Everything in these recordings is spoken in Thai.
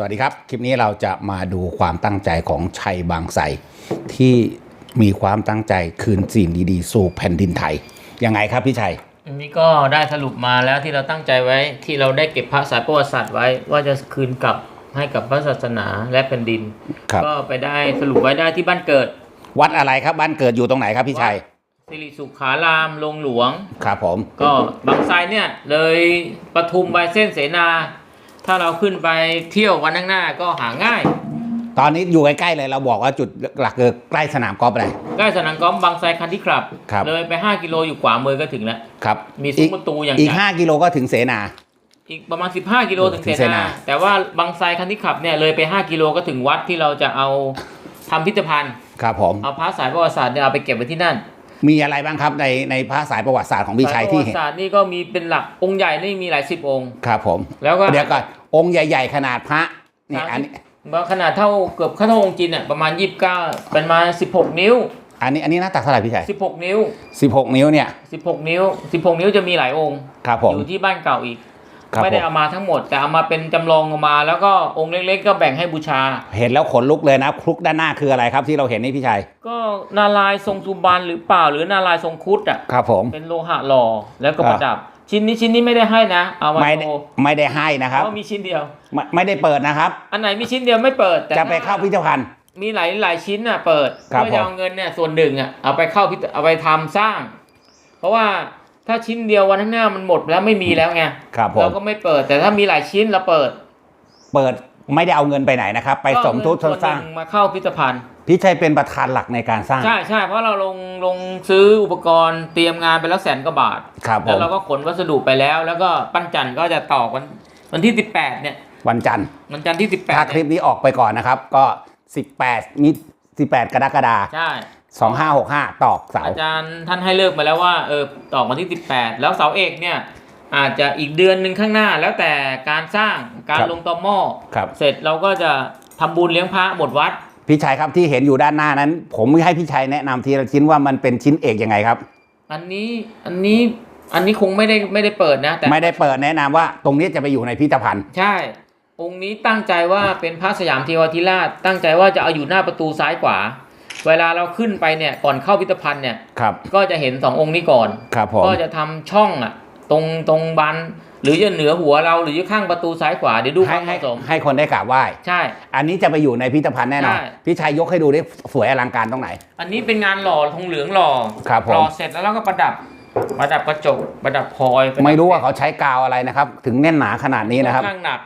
สวัสดีครับ คลิปนี้เราจะมาดูความตั้งใจของชัยบางไทรที่มีความตั้งใจคืนสิ่งดีๆ สู่แผ่นดินไทย ยังไงครับพี่ชัย อันนี้ก็ได้สรุปมาแล้วที่เราตั้งใจไว้ที่เราได้เก็บพระสายประวัติศาสตร์ไว้ ว่าจะคืนกลับให้กับพระศาสนาและแผ่นดิน ครับ ก็ไปได้สรุปไว้ได้ที่บ้านเกิดวัดอะไรครับบ้านเกิดอยู่ตรงไหนครับพี่ชัย สิริสุขารามลงหลวง ครับผม ก็บางไทรเนี่ยเลยปทุมไปเส้นเสนา ถ้าเราขึ้นไปเที่ยววันข้างหน้าก็หาง่าย ตอนนี้อยู่ใกล้ๆเลยเราบอกว่าจุดหลักคือใกล้สนามกอล์ฟอะไรใกล้สนามกอล์ฟบางไทรคันที่ครับ ครับ เลยไป 5 กิโลอยู่ขวามือก็ถึงแล้ว ครับมีซุ้มประตูอย่างอีกใหญ่5กิโลก็ถึงเสนา อีกประมาณ 15 กิโลถึงถึงเสเสนา นา แต่ว่าบางไทรคันที่ขับเนี่ยเลยไป 5 กิโลก็ถึงวัดที่เราจะเอาทำพิพิธภัณฑ์ ครับผม เอาพระสายประวัติศาสตร์เนี่ยเอาไปเก็บไว้ที่นั่น มีอะไรบ้างครับในในพระสายประวัติศาสตร์ของพี่ชัยที่สายประวัเห็นติศาสตร์นี่ก็มีเป็นหลักองค์ใหญ่นี่มีหลายสิบองค์ ครับผมแล้วก็ เดี๋ยวก่อนองค์ใหญ่ ๆ ขนาดพระนี่อันนี้บางขนาดเท่าเกือบเท่าองค์จีนเนี่ยประมาณ 29 เป็นมา16 นิ้ว อันนี้อันนี้หน้าตักเท่าไหร่พี่ชัย16 นิ้ว 16 นิ้วเนี่ย16 นิ้ว 16 นิ้วจะมีหลายองค์ ครับผม อยู่ที่บ้านเก่าอีกครับ ไม่ได้ผมเอามาทั้งหมด แต่เอามาเป็นจำลองออกมา แล้วก็องค์เล็กๆ ก็แบ่งให้บูชา เห็นแล้วขนลุกเลยนะคลุกด้านหน้าคืออะไรครับที่เราเห็นนี่พี่ชัยก็นารายณ์ทรงสุบรรณหรือเปล่าหรือนารายณ์ทรงครุฑอะครับผมเป็นโลหะหล่อแล้วก็อ่าประดับ ชิ้นนี้ชิ้นนี้ไม่ได้ให้นะ เอามาไม่โชได้ว์ไม่ได้ให้นะครับเพราะมีชิ้นเดียว ไม่ไม่ได้เปิดนะครับ อันไหนมีชิ้นเดียวไม่เปิดแต่จะไปเข้าพิพิธภัณฑ์มีหลายหลายชิ้นอะเปิดครับเพื่อจะเอาเงินเนี่ยส่วนหนึ่งอะเอาไปเข้าพิพิธเอาไปทำสร้าง เพราะว่า ถ้าชิ้นเดียววันข้างหน้ามันหมดแล้วไม่มีแล้วไงครับผเรามก็ไม่เปิด แต่ถ้ามีหลายชิ้นเราเปิด เปิดไม่ได้เอาเงินไปไหนนะครับ ไปสมทบก็เงินสร้างส่วนหนึ่มาเข้าพิพิธภัณฑ์พี่ชัยเป็นประธานหลักในการสร้าง ใช่ใช่เพราะเราลงลงซื้ออุปกรณ์เตรียมงานไปแล้วแสนกว่าบาทครับผแล้วมเราก็ขนวัสดุไปแล้ว แล้วก็ปั้นจันทร์ก็จะต่อวันวันที่ 18 เนี่ย วันจันทร์วันจันทร์ที่ 18ถ้าคลิปนี้ออกไปก่อนนะครับ ก็ 18 มิ18 กรกฎาใช่ คม2565ตอกเสา อาจารย์ท่านให้เลิกมาแล้วว่าเออต่อวันที่ 18 แล้วเสาเอกเนี่ยอาจจะอีกเดือนหนึ่งข้างหน้าแล้วแต่การสร้างการลงตอหม้อครับ เสร็จเราก็จะทำบุญเลี้ยงพระหมดวัด พี่ชัยครับที่เห็นอยู่ด้านหน้านั้น ผมให้พี่ชัยแนะนำทีละชิ้นว่ามันเป็นชิ้นเอกยังไงครับ อันนี้อันนี้อันนี้คงไม่ได้ไม่ได้เปิดนะแต่ไม่ได้เปิดแนะนำว่าตรงนี้จะไปอยู่ในพิพิธภัณฑ์ ใช่ องค์นี้ตั้งใจว่าเป็นพระสยามเทวทิราช ตั้งใจว่าจะเอาอยู่หน้าประตูซ้ายขวา เวลาเราขึ้นไปเนี่ยก่อนเข้าพิพิธภัณฑ์เนี่ยครับก็จะเห็นสององค์นี้ก่อนครับผมก็จะทำช่องอะตรงตรงบันหรือจะเหนือหัวเราหรือจะข้างประตูซ้ายขวาเดี๋ยวดูคให้วามเหให้มาะสมให้คนได้กราบไหว้ใช่ อันนี้จะไปอยู่ในพิพิธภัณฑ์แน่นอนใช่พี่ชัยยกให้ดูได้สวยอลังการตรงไหน อันนี้เป็นงานหล่อทองเหลืองหล่อครับผมหล่อเสร็จแล้วเราก็ประดับประดับกระจกประดับพลอยประดับไม่รู้ว่าเขาใช้กาวอะไรนะครับ ถึงแน่นหนาขนาดนี้นะครับค่อนข้างหนัก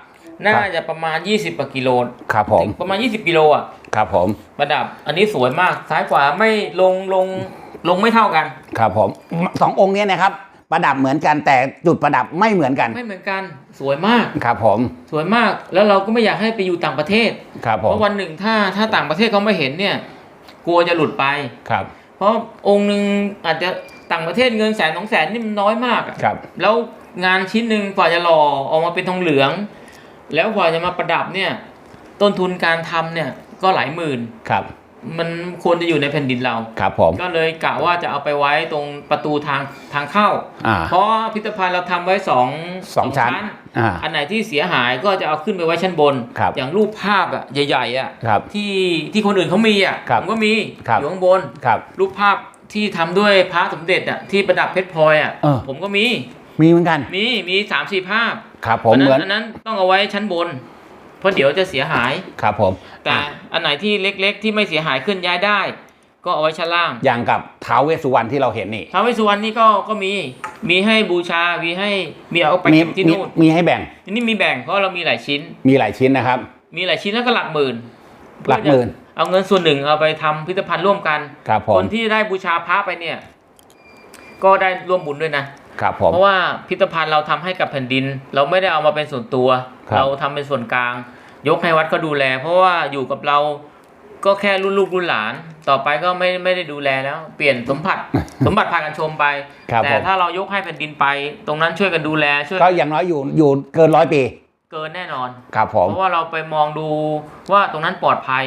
น่าจะประมาณ 20กว่ากิโลครับผมถึงประมาณ 20 กิโลอะครับผมประดับอันนี้สวยมากซ้ายขวาไม่ลงลงลงไม่เท่ากัน ครับผมสององค์เนี้นะครับประดับเหมือนกันแต่จุดประดับไม่เหมือนกัน ไม่เหมือนกันสวยมากครับผม สวยมากแล้วเราก็ไม่อยากให้ไปอยู่ต่างประเทศครับผเพมราะวันหนึ่งถ้าถ้าต่างประเทศเขาไม่เห็นเนี่ย กลัวจะหลุดไปครับ เพราะองค์หนึ่งอาจจะต่างประเทศเงินแสนสองแสนนี่มันน้อยมากอะครับ แล้วงานชิ้นหนึ่งกว่าจะหล่อออกมาเป็นทองเหลือง แล้วกว่าจะมาประดับเนี่ย ต้นทุนการทำเนี่ยก็หลายหมื่นครับ มันควรจะอยู่ในแผ่นดินเราครับผมก็เลยกะว่าจะเอาไปไว้ตรงประตูทางทางเข้า อ่า เพราะพิพิธภัณฑ์เราทำไว้สองสองชั้นอ่าอันไหนที่เสียหายก็จะเอาขึ้นไปไว้ชั้นบน ครับอย่างรูปภาพอะใหญ่ๆอะครับที่ที่คนอื่นเขามีอะครับผมก็มีครับ อยู่ข้างบน ครับ รูปภาพที่ทำด้วยพระสมเด็จอะที่ประดับเพชรพลอยอะเออ ผมก็มี มีเหมือนกัน มีมีสามสี่ภาพ ครับผมอันเหมืนั้อนนอันนั้นต้องเอาไว้ชั้นบน เพราะเดี๋ยวจะเสียหายครับผม แต่อันไหนที่เล็กๆ ที่ไม่เสียหายเคลื่อนย้ายได้ ก็เอาไว้ชั้นล่าง อย่างกับท้าวเวสสุวรรณที่เราเห็นนี่ท้าวเวสสุวรรณนี่ก็ก็มีมีให้บูชา มีให้มีเอาไปมีเก็บที่มีนู่นมีให้แบ่งนี่มีแบ่งเพราะเรามีหลายชิ้น มีหลายชิ้นนะครับ มีหลายชิ้นแล้วก็หลักหมื่นหลักหมื่นเอาเงินส่วนหนึ่งเอาไปทำพิพิธภัณฑ์ร่วมกันครับผคมนที่ได้บูชาพระไปเนี่ย ก็ได้ร่วมบุญด้วยนะ ครับผมเพราะว่าพิพิธภัณฑ์เราทำให้กับแผ่นดิน เราไม่ได้เอามาเป็นส่วนตัวครับเราทำเป็นส่วนกลาง ยกให้วัดก็ดูแล เพราะว่าอยู่กับเราก็แค่รุ่นลูกรุ่นหลาน ต่อไปก็ไม่ไม่ได้ดูแลแล้ว เปลี่ยนสมบัติสมบัติพากันชมไปครับแต่ผมถ้าเรายกให้แผ่นดินไป ตรงนั้นช่วยกันดูแลช่วยก็อย่างน้อยอยู่อยู่เกินร้อยปี เกินแน่นอนครับผมเพราะว่าเราไปมองดูว่าตรงนั้นปลอดภัย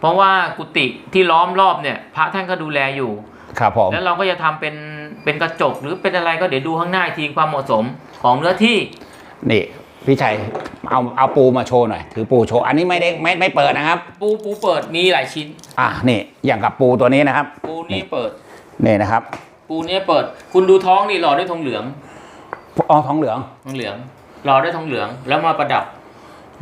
เพราะว่ากุฏิที่ล้อมรอบเนี่ย พระท่านก็ดูแลอยู่ ครับผมแล้วเราก็จะทำเป็น เป็นกระจกหรือเป็นอะไรก็เดี๋ยวดูข้างหน้าอีกทีความเหมาะสมของเนื้อที่ นี่พี่ชัยเอาเอาปูมาโชว์หน่อยถือปูโชว์อันนี้ไม่ได้ไม่ไม่เปิดนะครับ ปูปูเปิดมีหลายชิ้น อะนี่อย่างกับปูตัวนี้นะครับ ปูนี่เปิดนี่นะครับ ปูเนี่ยเปิด คุณดูท้องนี่หล่อด้วยทองเหลืองอ๋อทองเหลืองทองเหลืองหล่อด้วยทองเหลืองแล้วมาประดับ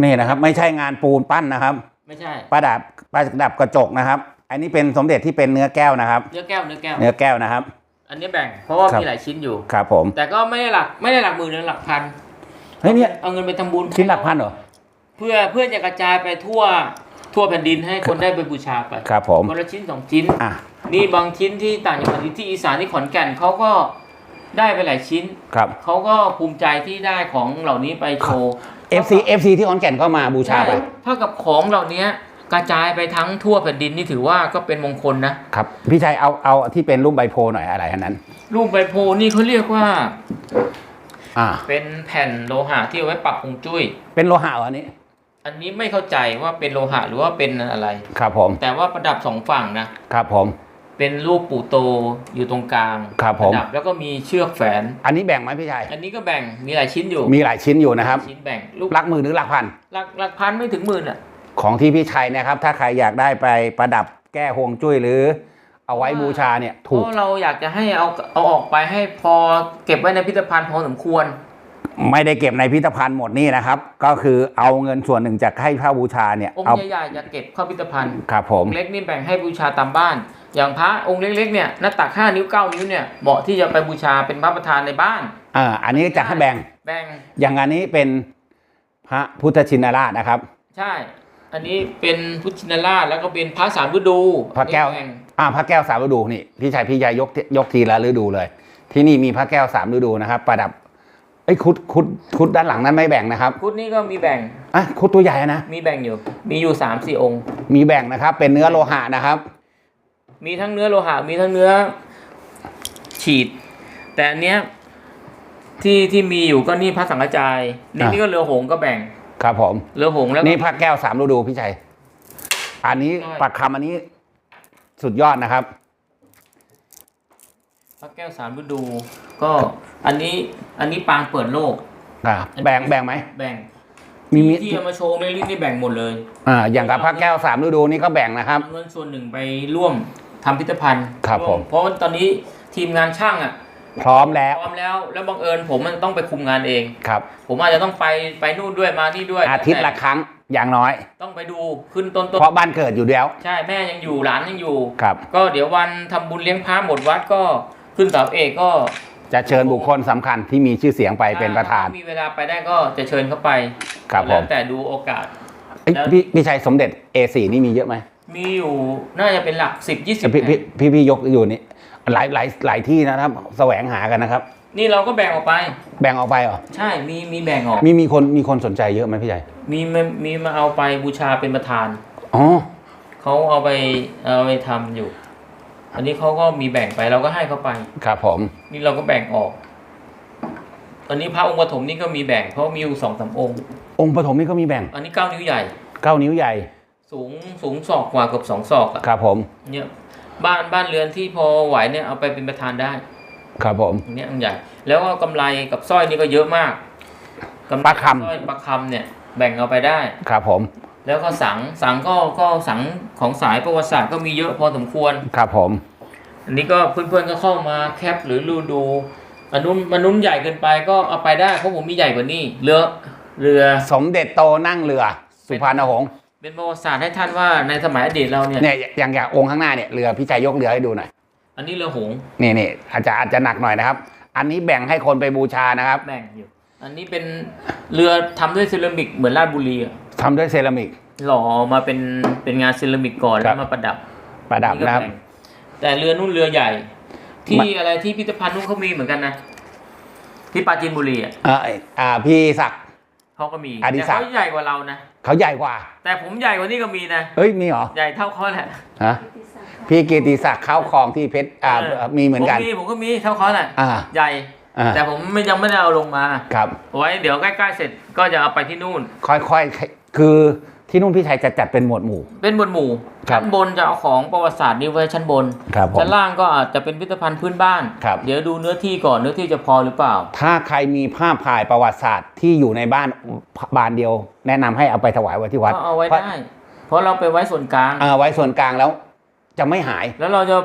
นี่นะครับ ไม่ใช่งานปูนปั้นนะครับ ไม่ใช่ประดับประดับกระจกนะครับ อันนี้เป็นสมเด็จที่เป็นเนื้อแก้วนะครับ เนื้อแก้วเนื้อแก้วเนื้อแก้วนะครับ อันนี้แบ่งเพราะว่าครับมีหลายชิ้นอยู่ ครับผม แต่ก็ไม่ได้หลักไม่ได้หลักหมื่นนะหลักพันเฮ้ยเนี่ยเอาเงินไปทำบุญชิ้นหลักพันเหรอเพื่อเพื่อจะกระจายไปทั่วทั่วแผ่นดินให้คนได้ไปบูชาไปครับผมคนละชิ้นสองชิ้นอะนี่บางชิ้นที่ต่างจังหวัดที่อีสานที่ขอนแก่นเขาก็ได้ไปหลายชิ้นครับเขาก็ภูมิใจที่ได้ของเหล่านี้ไปโชว์ FC FC ที่ขอนแก่นก็มาบูชาไปเท่ากับของเหล่านี้ กระจายไปทั้งทั่วแผ่นดินนี่ถือว่าก็เป็นมงคลนะครับพี่ชัยเอาเอาที่เป็นรูปใบโพหน่อยอะไรอันนั้น รูปใบโพธิ์นี่เขาเรียกว่าอ่าเป็นแผ่นโลหะที่เอาไว้ปรับฮวงจุ้ย เป็นโลหะเหรออันนี้ อันนี้ไม่เข้าใจว่าเป็นโลหะหรือว่าเป็นอะไร ครับผม แต่ว่าประดับสองฝั่งนะครับผม เป็นรูปปู่โตอยู่ตรงกลางครับปผมระดับแล้วก็มีเชือกแฝน อันนี้แบ่งไหมพี่ชัยอันนี้ก็แบ่งมีหลายชิ้นอยู่ มีหลายชิ้นอยู่นะครับ ชิ้นแบ่งลูกหลักหมื่นหรือหลักพันหลักหลักพันไม่ถึงหมื่นอะ ของที่พี่ชัยนะครับ ถ้าใครอยากได้ไปประดับแก้ฮวงจุ้ยหรือ เอาไว้บูชาเนี่ยเพถูกราะเราอยากจะให้เอาเอาออกไปให้พอเก็บไว้ในพิพิธภัณฑ์พอสมควร ไม่ได้เก็บในพิพิธภัณฑ์หมดนี่นะครับ ก็คือเอาเงินส่วนหนึ่งจากให้พระบูชาเนี่ยองเอาค์ใหญ่ๆจะเก็บเข้าพิพิธภัณฑ์ครับผมองค์เล็กนี่แบ่งให้บูชาตามบ้าน อย่างพระองค์เล็กๆเนี่ยหน้าตัก5นิ้ว9นิ้วเนี่ยเหมาะที่จะไปบูชาเป็นพระประธานในบ้านอ่าอันนี้จะให้แบ่งแบ่งอย่างอันนี้เป็นพระพุทธชินราชนะครับ ใช่ อันนี้เป็นพุทธชินราชแล้วก็เป็นพระสามฤดูพระแก้วบ่งอ่าพระแก้วสามฤดูนี่พี่ชัยพี่ยายยกยกทีละฤดูเลย ที่นี่มีพระแก้วสามฤดูนะครับ ประดับไอ้ยคุดคุดคุดด้านหลังนั้นไม่แบ่งนะครับพุทธนี่ก็มีแบ่งอะคุดตัวใหญ่อะนะมีแบ่งอยู่ มีอยู่3ามสี่องค์ มีแบ่งนะครับ เป็นเนื้อโลหะนะครับ มีทั้งเนื้อโลหะมีทั้งเนื้อฉีด แต่อันเนี้ยที่ที่มีอยู่ก็นี่พระสังฆจายนี่อะ นี่ก็เรือหงส์ก็แบ่ง ครับผมเรือหงส์แล้วก็นี่พระแก้วสามฤดูพี่ชัย อันนี้ใช่ปักคำอันนี้สุดยอดนะครับ พระแก้วสามฤดู ก็อันนี้อันนี้ปางเปิดโลก อ่า แบ่งแบ่งไหมแบ่งมีมีที่เอามาโชว์เมลินี่แบ่งหมดเลยอ่าอย่างกับพระแก้วสามฤดูนี่ก็แบ่งนะครับ เอาเงินส่วนหนึ่งไปร่วมทำพิพิธภัณฑ์ครับวผม เพราะว่าตอนนี้ทีมงานช่างอะ พร้อมแล้ว พร้อมแล้ว แล้วบังเอิญผมมันต้องไปคุมงานเอง ครับ ผมอาจจะต้องไปไปนู่นด้วยมานี่ด้วยอาทิตย์ละครั้งอย่างน้อย ต้องไปดูขึ้นต้นต้นเพราะบ้านเกิดอยู่แล้ว ใช่แม่ยังอยู่หลานยังอยู่ ครับ ก็เดี๋ยววันทำบุญเลี้ยงพระหมดวัดก็ขึ้นเสาเอกก็จะเชิญบุคคลสำคัญที่มีชื่อเสียงไปเป็นประธานถ้มีเวลาไปได้ก็จะเชิญเขาไป ครับผแล้วมแต่ดูโอกาสเอ้ยแล้วพี่พี่ชัยสมเด็จ A4 นี่มีเยอะไหม มีอยู่น่าจะเป็นหลักสิบยี่สิบพี่พี่พี่พี่ยกอยู่นี่ หลายหลายหลายที่นะครับ แสวงหากันนะครับ นี่เราก็แบ่งออกไป แบ่งออกไปเหรอใช่มีมีแบ่งออก มีมีคนมีคนสนใจเยอะไหมพี่ชัยมีมามีมาเอาไปบูชาเป็นประธาน อ๋อเขาเอาไปเอาไปทำอยู่ อันนี้เขาก็มีแบ่งไปเราก็ให้เขาไป ครับผมนี่เราก็แบ่งออกอันนี้พระองค์ปฐมนี่ก็มีแบ่งเพราะมีอยู่สองสามองค์ องค์ปฐมนี่ก็มีแบ่งอันนี้เก้านิ้วใหญ่ เก้านิ้วใหญ่สูงสูงศอกกว่าเกือบสองศอกอะครับผม เนี่ย บ้านบ้านเรือนที่พอไหวเนี่ยเอาไปเป็นประธานได้ครับผมอันเนี้ยอันใหญ่แล้วก็กำไรกับสร้อยนี่ก็เยอะมากกำไรปลาคสร้อยปลาคำเนี่ยแบ่งเอาไปได้ำครับผม แล้วก็สังสังก็ก็สังของสายประวัติศาสตร์ก็มีเยอะพอสมควรครับผม อันนี้ก็เพื่อนๆก็เข้ามาแคปหรือรูดูอันนู้นมันนู้นใหญ่เกินไปก็เอาไปได้เพราะผมมีใหญ่กว่านี้เรือเรือสมเด็จโตนั่งเรือ สุพรรณหงษ์ เป็นประวัติศาสตร์ให้ท่านว่าในสมัยอดีตเราเนี่ยเนี่ยอย่างอย่างองค์ข้างหน้าเนี่ยเรือพี่ชัยยกเรือให้ดูหน่อยอันนี้เรือหงส์นี่นี่อาจจะอาจจะหนักหน่อยนะครับ อันนี้แบ่งให้คนไปบูชานะครับแบ่งอยู่ อันนี้เป็นเรือทำด้วยเซรามิกเหมือนราชบุรีอะทำด้วยเซรามิก หล่อมาเป็นเป็นงานเซรามิกก่อนครัแล้บ วมาประดับประดับนะครับ นี่ก็แงแต่เรือนู่นเรือใหญ่ ที่มัน อะไรที่พิพิธภัณฑ์นู่นเขามีเหมือนกันนะที่ปราจีนบุรีอะเอ่ออ่าพี่ศักดิ์ เขาก็มีอดิแต่ศักดิ์ เขาใหญ่กว่าเรานะเขาใหญ่กว่า แต่ผมใหญ่กว่านี้ก็มีนะเอ้ยมีเหรอใหญ่เท่าเขาแหละฮะพี่กีติศักดิ์เข้าคลองที่เพชรอ่าเออมีเหมือนกันผมมีผมก็มีเท่าเขาแหละอ่าใหญ่อ่าแต่ผมไม่ยังไม่ได้เอาลงมาครับไว้เดี๋ยวใกล้ๆเสร็จก็จะเอาไปที่นู่น ค่อยๆคือ ที่นู่นพี่ชัยจะจัดเป็นหมวดหมู่ เป็นหมวดหมู่ครับชั้นบนจะเอาของประวัติศาสตร์นี้ไว้ชั้นบนครับผมชั้นล่างก็อาจจะเป็นพิพิธภัณฑ์พื้นบ้านครับเดี๋ยวดูเนื้อที่ก่อนเนื้อที่จะพอหรือเปล่า ถ้าใครมีภาพถ่ายประวัติศาสตร์ที่อยู่ในบ้านบานเดียว แนะนำให้เอาไปถวายไว้ที่วัดก็เอาไว้พระได้ เพราะเราไปไว้ส่วนกลางเอาไว้ส่วนกลางแล้ว จะไม่หาย แล้วเราจะ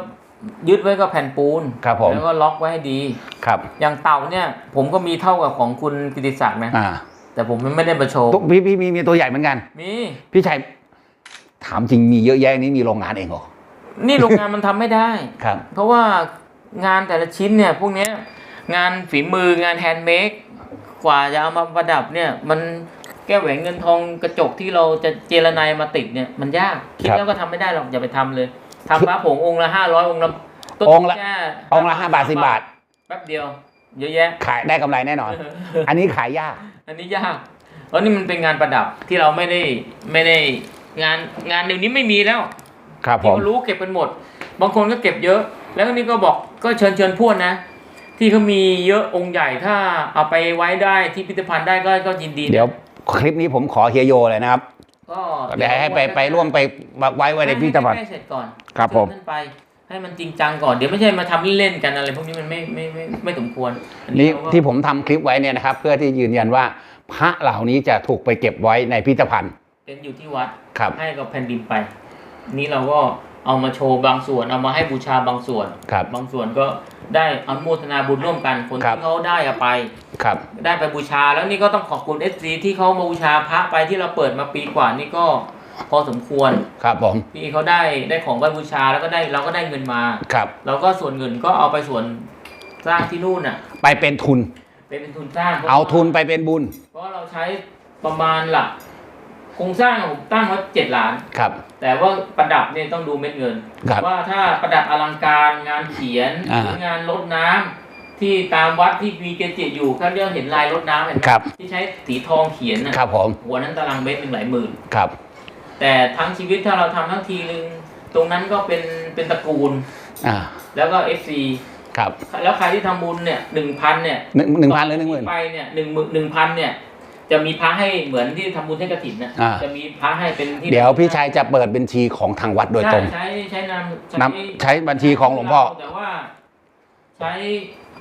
ยึดไว้กับแผ่นปูนครับผมแล้วก็ล็อกไว้ให้ดีครับ อย่างเต่าเนี่ย ผมก็มีเท่ากับของคุณกิติศักดิ์นะอ่า แต่ผมไม่ได้มาโชว์ตุ๊กพี่พี่มีมีตัวใหญ่เหมือนกัน มีพี่ชัยถามจริงมีเยอะแยะนี้มีโรงงานเองเหรอ นี่โรงงานมันทำไม่ได้ครับ เพราะว่างานแต่ละชิ้นเนี่ย พวกเนี้ยงานฝีมืองานแฮนด์เมดกว่าจะเอามาประดับเนี่ย มันแก้วแหวนเงินทองกระจกที่เราจะเจรไนมาติดเนี่ยมันยากคิดครับแล้วก็ทำไม่ได้หรอกอย่าไปทำเลยทำพระผงองค์ละห้าร้อยองค์ละต้นองค์ละแค่องค์ละห้าบาทสิบาทแป๊บเดียว เยอะแยะขายได้กำไรแน่นอน อันนี้ขายยาก อันนี้ยากเพราะนี่มันเป็นงานประดับที่เราไม่ได้ไม่ได้งานงานเดี๋ยวนี้ไม่มีแล้วครับผที่ม เขารู้เก็บกันหมด บางคนก็เก็บเยอะ แล้วนี่ก็บอกก็เชิญเชิญพวกนะ ที่เขามีเยอะองค์ใหญ่ถ้าเอาไปไว้ได้ที่พิพิธภัณฑ์ได้ก็ก็ยินดีนะเดี๋ยวคลิปนี้ผมขอเฮียโยเลยนะครับก็เดี๋ยวให้ไปไปร่วมไปไว้ไว้ในพิพิธภัณฑ์ ให้เสร็จก่อนครับผม เชิญท่านไป ให้มันจริงจังก่อนเดี๋ยวไม่ใช่มาทำเล่นๆกันอะไรพวกนี้มันไม่ไม่ไม่ไม่สมควรอันี่เราก็ที่ผมทำคลิปไว้เนี่ยนะครับ เพื่อที่ยืนยันว่าพระเหล่านี้จะถูกไปเก็บไว้ในพิพิธภัณฑ์ เป็นอยู่ที่วัดครับให้กับแผ่นดินไป นี่เราก็เอามาโชว์บางส่วนเอามาให้บูชาบางส่วนครับบางส่วนก็ได้อนุโมทนาบุญร่วมกันคนครับที่เขาได้เอาไปครับ ได้ไปบูชาแล้วนี่ก็ต้องขอบคุณเอซีที่เขามาบูชาพระไปที่เราเปิดมาปีกว่านี่ก็ พอสมควรครับผมพี่เขาได้ได้ของไปบูชาแล้วก็ได้เราก็ได้เงินมาครับเราก็ส่วนเงินก็เอาไปส่วนสร้างที่นู่นน่ะ ไปเป็นทุนเป็นทุนสร้างพระเอาทุนไปเป็นบุญ เพราะเราใช้ประมาณหลักโครงสร้างผมตั้งไว้เจ็ดล้านครับ แต่ว่าประดับเนี่ยต้องดูเม็ดเงินครับว่าถ้าประดับอลังการงานเขียนอ่าหรืองานรดน้ำที่ตามวัดที่มีเกจิอยู่เขาเรียกเห็นลายรดน้ำเห็นไหมครับที่ใช้สีทองเขียนนะครับผมหัวนั้นตารางเมตรหนึ่งหลายหมื่นครับ แต่ทั้งชีวิตถ้าเราทำทั้งทีนึงตรงนั้นก็เป็นเป็นตระกูลอ่าแล้วก็เอฟซีครับ แล้วใครที่ทำบุญเนี่ยหนึ่งพันเนี่ยหนึ่งหนึ่งพันหรือหนึ่งหมื่นไปเนี่ยหนึ่งหมื่นหนึ่งพันเนี่ยจะมีพระให้เหมือนที่ทำบุญให้กระถินนะอ่าจะมีพระให้เป็นที่เดี๋ยวพี่ชัยจะเปิดบัญชีของทางวัดโดยตรง ใช่ใช้ใช้นามนำใช้บัญชีของหลวงพ่อแต่ว่า ใช้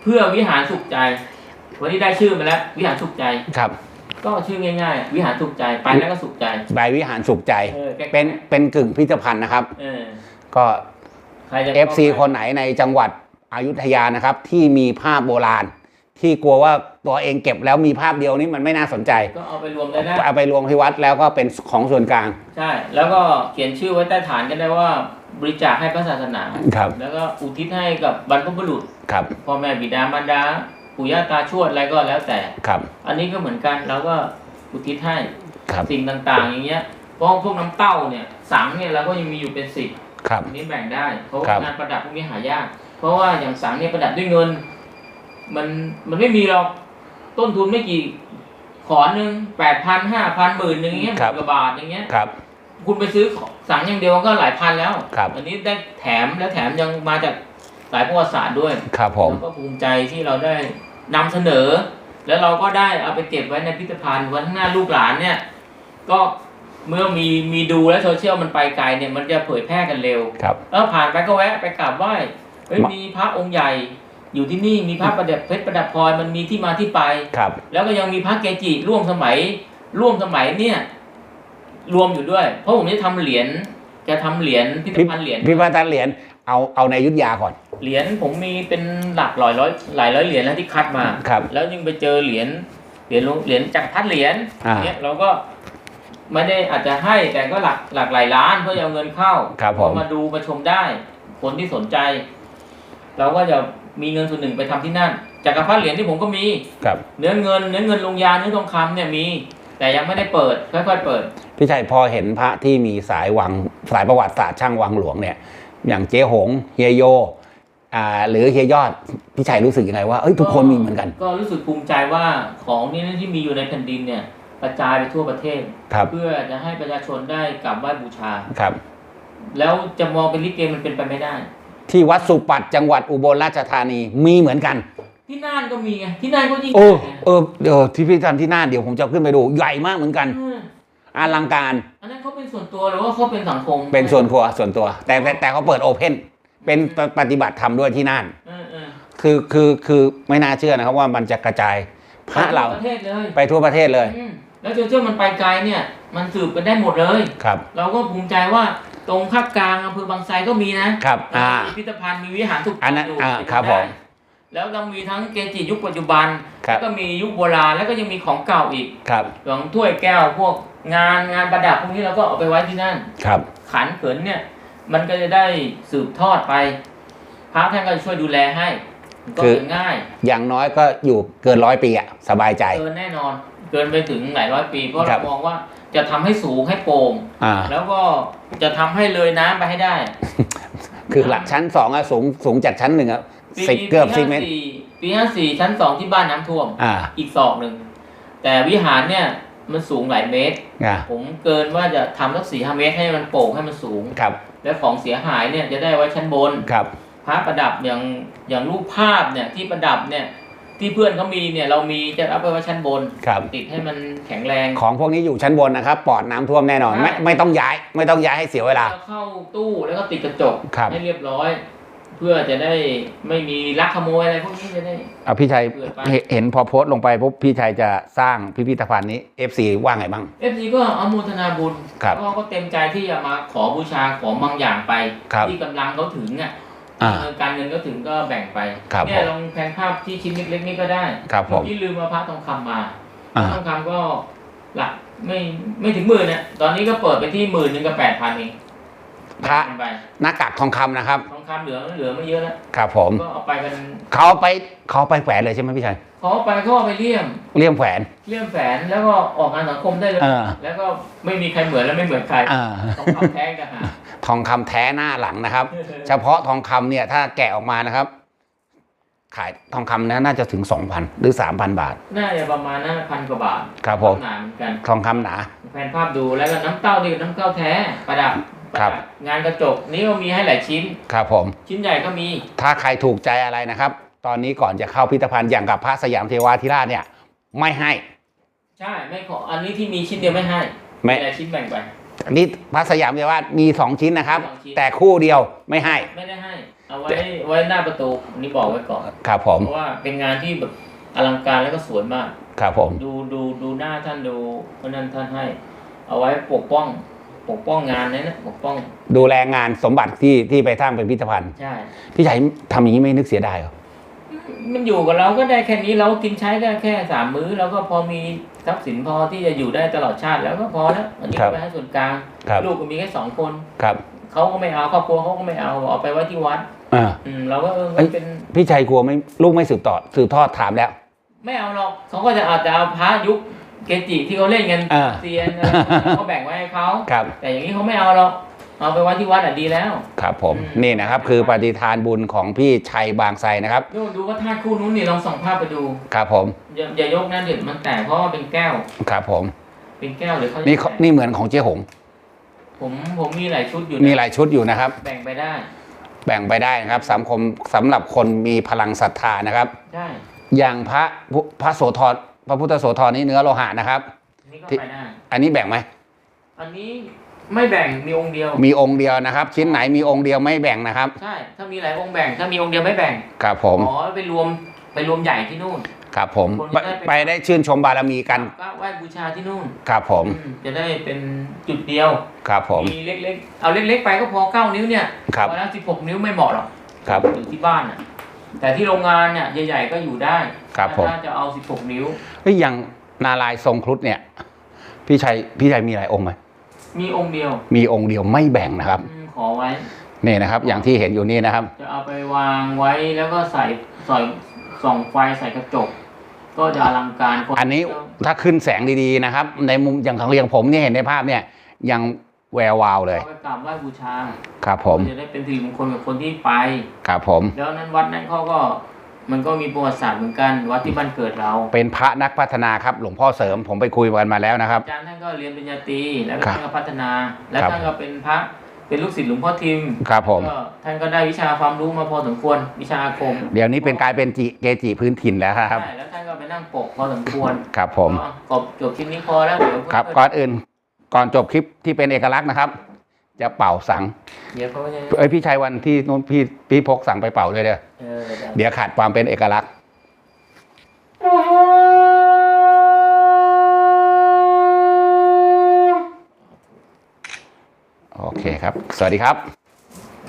เพื่อวิหารสุขใจ วันนี้ได้ชื่อมาแล้ว วิหารสุขใจครับ ก็ชื่อง่ายๆ วิหารสุขใจไปแล้วก็สุขใจใบวิหารสุขใจ เออแก้ๆเป็นเป็นกึ่งพิพิธภัณฑ์นะครับ เออก็ ใครจะ FC คนไหนในจังหวัดอยุธยานะครับ ที่มีภาพโบราณ ที่กลัวว่าตัวเองเก็บแล้วมีภาพเดียวนี้มันไม่น่าสนใจ ก็เอาไปรวมได้นะ เอาไปรวมที่วัดแล้วก็เป็นของส่วนกลางใช่ แล้วก็เขียนชื่อไว้ใต้ฐานก็ได้ว่าบริจาคให้พระศาสนา ครับแล้วก็อุทิศให้กับบรรพบุรุษ ครับพ่อแม่บิดามารดา ปู่ย่าตาชวดอะไรก็แล้วแต่ครับ อันนี้ก็เหมือนกันเราก็อุทิศให้ครับสิ่งต่างๆ อย่างเงี้ยเพราะพวกน้ำเต้าเนี่ยสังเนี่ยเราก็ยังมีอยู่เป็นสิบครับอันนี้แบ่งได้เพราะครัว่าบงานประดับพวกนี้หายาก เพราะว่าอย่างสังเนี่ยประดับด้วยเงิน มันมันไม่มีหรอกต้นทุนไม่กี่ขอหนึ่งแปดพันห้าพันหมื่นหนึ่งอย่างเงี้ยหครับมื่นกว่าบาทอย่างเงี้ยครับ คุณไปซื้อของสังอย่างเดียวก็หลายพันแล้วครับอันนี้ได้แถมแล้วแถมยังมาจาก สายประวัติศาสตร์ด้วยครับผมเราก็ภูมิใจที่เราได้นำเสนอ แล้วเราก็ได้เอาไปเก็บไว้ในพิพิธภัณฑ์วันข้างหน้าลูกหลานเนี่ย ก็เมื่อมีมีดูและโซเชียลมันไปไกลเนี่ยมันจะเผยแพร่กันเร็วครับแล้วผ่านไปก็แวะไปกราบไหว้เฮ้ยมามีมีพระองค์ใหญ่อยู่ที่นี่มีพระประดับเพชรประดับพลอยมันมีที่มาที่ไปครับ แล้วก็ยังมีพระเกจิร่วมสมัย ร่วมสมัยเนี่ย รวมอยู่ด้วย เพราะผมจะทำเหรียญจะทำเหรียญพิพิธภัณฑ์เหรียญพิพิธภัณฑ์เหรียญเอาเอาในอยุทธยาก่อน เหรียญผมมีเป็นหลักหลายร้อยหลายร้อยเหรียญแล้วที่คัดมาครับ แล้วยังไปเจอเหรียญเหรียญหลวงเหรียญจักรพรรดิเหรียญอ่า เนี่ยเราก็ไม่ได้อาจจะให้แต่ก็หลักหลักหลายล้านเพื่อจะเอาเงินเข้า ครับผมก็มาดูมาชมได้ คนที่สนใจ เราก็จะมีเงินส่วนหนึ่งไปทำที่นั่นจักรพรรดิเหรียญที่ผมก็มี ครับ เนื้อเงินเนื้อเงินลงยาเนื้อทองคำเนี่ยมี แต่ยังไม่ได้เปิดค่อยๆเปิด พี่ชัยพอเห็นพระที่มีสายวังสายประวัติศาสตร์ช่างวังหลวงเนี่ย อย่างเจ๊หง เฮียโย อ่าหรือเฮียยอดพี่ชัยรู้สึกยังไงว่าเอ้ยทุกคนมีเหมือนกัน ก็รู้สึกภูมิใจว่าของนี่ที่มีอยู่ในแผ่นดินเนี่ยกระจายไปทั่วประเทศครับเพื่อจะให้ประชาชนได้กราบไหว้บูชาครับ แล้วจะมองเป็นลิเกมันเป็นไปไม่ได้ ที่วัดสุปัตจังหวัดอุบลราชธานีมีเหมือนกัน ที่น่านก็มีไงที่น่านก็ยิ่งโอ้ใหญ่ไงเออเออที่พิพิธภัณฑ์ที่น่านเดี๋ยวผมจะขึ้นไปดูใหญ่มากเหมือนกันอืมอลังการ อันนั้นเขาเป็นส่วนตัวหรือว่าเขาเป็นสังคม เป็นส่วนครัวส่วนตัว แต่แต่แต่เขาเปิดโอเพน เป็นปฏิบัติธรรมด้วยที่นั่นเออเออคือคือคือไม่น่าเชื่อนะครับว่ามันจะกระจายพระเราไปทั่วประเทศเลยไปทั่วประเทศเลยอืมแล้วเจ้าเจ้ามันไปไกลเนี่ย มันสืบกันได้หมดเลยครับ เราก็ภูมิใจว่าตรงภาคกลางอำเภอบางไทรก็มีนะครับอ่ามีพิพิธภัณฑ์มีวิหารถูกอันนั้นยู่อ่าไปดูครับได้ผมแล้วเรามีทั้งเกจิยุคปัจจุบันครับแล้วก็มียุคโบราณแล้วก็ยังมีของเก่าอีกครับหลวงถ้วยแก้วพวกงานงานประดับพวกนี้เราก็เอาไปไว้ที่นั่นครับ ขันเขินเนี่ย มันก็จะได้สืบทอดไป พระท่านก็จะช่วยดูแลให้มันก็คือจะง่าย อย่างน้อยก็อยู่เกินร้อยปีอะสบายใจ เกินแน่นอน เกินไปถึงหลายร้อยปี เพราะครัเราบมองว่าจะทำให้สูงให้โปร่งอ่าแล้วก็จะทำให้เลยน้ำไปให้ได้ คือหลักชั้นสองอะสูงสูงจากชั้นหนึ่งอะปีสิบเกือบสิบเมตรปีห้าสี่ชั้นสองที่บ้านน้ำท่วมอ่าอีกศอกหนึ่ง แต่วิหารเนี่ยมันสูงหลายเมตรอ่าผมเกินว่าจะทำสักสี่ห้าเมตรให้มันโปร่งให้มันสูงครับ และของเสียหายเนี่ยจะได้ไว้ชั้นบนครับพระประดับอย่างอย่างรูปภาพเนี่ยที่ประดับเนี่ยที่เพื่อนเขามีเนี่ยเรามีจะเอาไปไว้ชั้นบนครับติดให้มันแข็งแรง ของพวกนี้อยู่ชั้นบนนะครับปลอดน้ำท่วมแน่นอน ไม่ใช่ไม่ต้องย้าย ไม่ต้องย้ายให้เสียเวลาแล้วเข้าตู้แล้วก็ติดกระจกครับให้เรียบร้อยเพื่อจะได้ไม่มีลักขโมยอะไรพวกนี้จะได้ เอาพี่ชัยเปิดไปเห็นเห็นพอโพสต์ลงไปปุ๊บพี่ชัยจะสร้างพิพิธภัณฑ์นี้ FC ว่าไงบ้าง เอฟซีก็อนุโมทนาบุญครับเพราะเขาเต็มใจที่จะมาขอบูชาของบางอย่างไป ครับ ที่กำลังเขาถึงอะอ่า เออการเงินก็ถึงก็แบ่งไปครับเนี่ผยมลองแพนภาพที่ชิ้นเล็กๆนี่ก็ได้ครับผม ที่ลืมมาพระทองคำมาอ่า ทองคำก็หลักไม่ไม่ถึงหมื่นเนี่ยตอนนี้ก็เปิดไปที่หมื่นหนึ่งกับแปดพันเองพระ แบ่งกันไปหน้ากากทองคำนะครับท องคำเหลือเหลือไม่เยอะแล้วครับผมก็เอาไปกันเขาเอาไปเขาเอาไปแขวนเลยใช่ไหมพี่ชัยเขาเอาไปเขาเอาไปเลี่ยมเลี่ยมแขวนเลี่ยมแฝนแล้วก็ออกงานสังคมได้เลยเออแล้วก็ไม่มีใครเหมือนและไม่เหมือนใครอ่าต้องทำแท้งกันหาทองคำแท้หน้าหลังนะครับ เฉพาะทองคำเนี่ยถ้าแกะออกมานะครับ ขายทองคำนะน่าจะถึง2,000หรือ3,000บาท น่าจะประมาณห้าพันกว่าบาทครับผมหนาเหมือนกันทองคำหนาแผนภาพดูแล้วก็น้ำเต้านี่ก็น้ำเต้าแท้ประดับประ ครัดับ งานกระจกนี่ก็มีให้หลายชิ้น ครับผม ชิ้นใหญ่ก็มี ถ้าใครถูกใจอะไรนะครับ ตอนนี้ก่อนจะเข้าพิพิธภัณฑ์อย่างกับพระสยามเทวาธิราชเนี่ย ไม่ให้ ใช่ไม่ขออันนี้ที่มีชิ้นเดียวไม่ให้ไม่ หลายชิ้นแบ่งไป อันนี้พระสยามเทวาธิมีสองชิ้นนะครับ สองชิ้น แต่คู่เดียวไม่ให้ ไม่ได้ให้ เอาไว้ไว้หน้าประตูอันนี้บอกไว้ก่อน ครับผม เพราะว่าเป็นงานที่แบบอลังการแล้วก็สวยมาก ครับผม ดูดูดูหน้าท่านดูเพราะนั้นท่านให้ เอาไว้ปกป้อง ปกป้องงานนั้นนะปกป้อง ดูแลงานสมบัติที่ที่ไปสร้างเป็นพิพิธภัณฑ์ ใช่ พี่ชัยทำอย่างนี้ไม่นึกเสียดายเหรอ มันอยู่กับเราก็ได้แค่นี้เรากินใช้ก็แค่สามมื้อเราก็พอมีทรัพย์สินพอที่จะอยู่ได้ตลอดชาติแล้วก็พอแล้วอันนี้ครับไปให้ส่วนกลางครับ ลูกก็มีแค่สองคนครับเขาก็ไม่เอาครอบครัวเขาก็ไม่เอาเอาไปไว้ที่วัด อ่า อืมเราก็เออเอ้ยมันเป็นพี่ชัยกลัวไหม่ลูกไม่สืบต่อสืบทอดถามแล้ว ไม่เอาหรอกเขาก็จะอาจจะเอาพระยุค เกจิที่เขาเล่นกันอ่าเซียนอะไรพวกนี้เขาแบ่งไว้ให้เขาครับ แต่อย่างนี้เขาไม่เอาหรอกเอาไปไว้ที่วัดอะดีแล้ว ครับผมอืม นี่นะครับคือปฏิทานบุญของพี่ชัยบางไทรนะครับดูดูว่าธาตุคู่นู้นนี่ลองส่องภาพไปดู ครับผมอย่าอย่ายกนั่นเด็ดมันแตกเพราะว่าเป็นแก้ว ครับผมเป็นแก้วหรือเขานี่จะเขาแตกนี่เหมือนของเจ๊หงผมผมมีหลายชุดอยู่มีนะหลายชุดอยู่นะครับ แบ่งไปได้แบ่งไปได้นะครับสังคมสำหรับคนมีพลังศรัทธานะครับ ใช่อย่างพระพุพระโสธร พระพุทธโสธรนี่เนื้อโลหะนะครับ นี่ก็ที่ไปได้อันนี้แบ่งไหมอันนี้ไม่แบ่งมีองค์เดียว มีองค์เดียวนะครับ ชิ้นไหนมีองค์เดียวไม่แบ่งนะครับ ใช่ ถ้ามีหลายองค์แบ่ง ถ้ามีองค์เดียวไม่แบ่งครับผมอ๋อไปรวมไปรวมใหญ่ที่นู่น ครับผมคนไปจะได้ไปไปได้ชื่นชมบารมีกันก็ไหว้บูชาที่นู่นครับผมอืมจะได้เป็นจุดเดียวครับผม มีเล็กๆ เอาเล็กๆ ไปก็พอเก้านิ้วเนี่ยครับ พอแล้วสิบหกนิ้วไม่เหมาะหรอกครับ อยู่ที่บ้านอะ แต่ที่โรงงานเนี่ยใหญ่ๆก็อยู่ได้ครับผม ถ้าจะเอาสิบหกนิ้วเฮ้ยอย่างนาลายณ์ทรงครุฑเนี่ย พี่ชัยพี่ชัยมีหลายองค์ไหมมีองค์เดียวมีองค์เดียวไม่แบ่งนะครับอืมขอไว้ นี่นะครับ อย่างที่เห็นอยู่นี่นะครับ จะเอาไปวางไว้แล้วก็ใส่สอยส่องไฟใส่กระจก ก็จะอลังการคอันนี้ถ้าขึ้นแสงดีๆนะครับ ในมุมอย่างของอย่างผมเนี่ยเห็นในภาพเนี่ยยัง แวววาวเลยเอาไปกราบไหว้บูชาครับผมจะได้เป็นสิริมงคลกับคนที่ไปครับผม แล้วนั้นวัดนั้นเขาก็มันก็มีประวัติศาสตร์เหมือนกันวัดที่บ้านเกิดเรา เป็นพระนักพัฒนาครับ หลวงพ่อเสริมผมไปคุยกันมาแล้วนะครับอาจารย์ท่านก็เรียนปริญญาตรีแล้วก็ครับท่านก็พัฒนา แล้วครับท่านก็เป็นพระเป็นลูกศิษย์หลวงพ่อทิมครับผมก็ท่านก็ได้วิชาความรู้มาพอสมควรวิชาอาคม เดี๋ยวนี้เป็นกลายเป็นจิเกจิพื้นถิ่นแล้วครับใช่แล้วท่านก็ไปนั่งปกพอสมควรครับผมก็จบจบชิ้นนี้พอแล้วเดี๋ยวครับก่อนอื่น ก่อนจบคลิปที่เป็นเอกลักษณ์นะครับ จะเป่าสังเดี๋ยวเขาจะเอ้ยพี่ชัยวันที่นู้นพี่พี่พกสังไปเป่าด้วยเด้อเออได้เดี๋ยวขาดความเป็นเอกลักษณ์ โอเคครับ สวัสดีครับ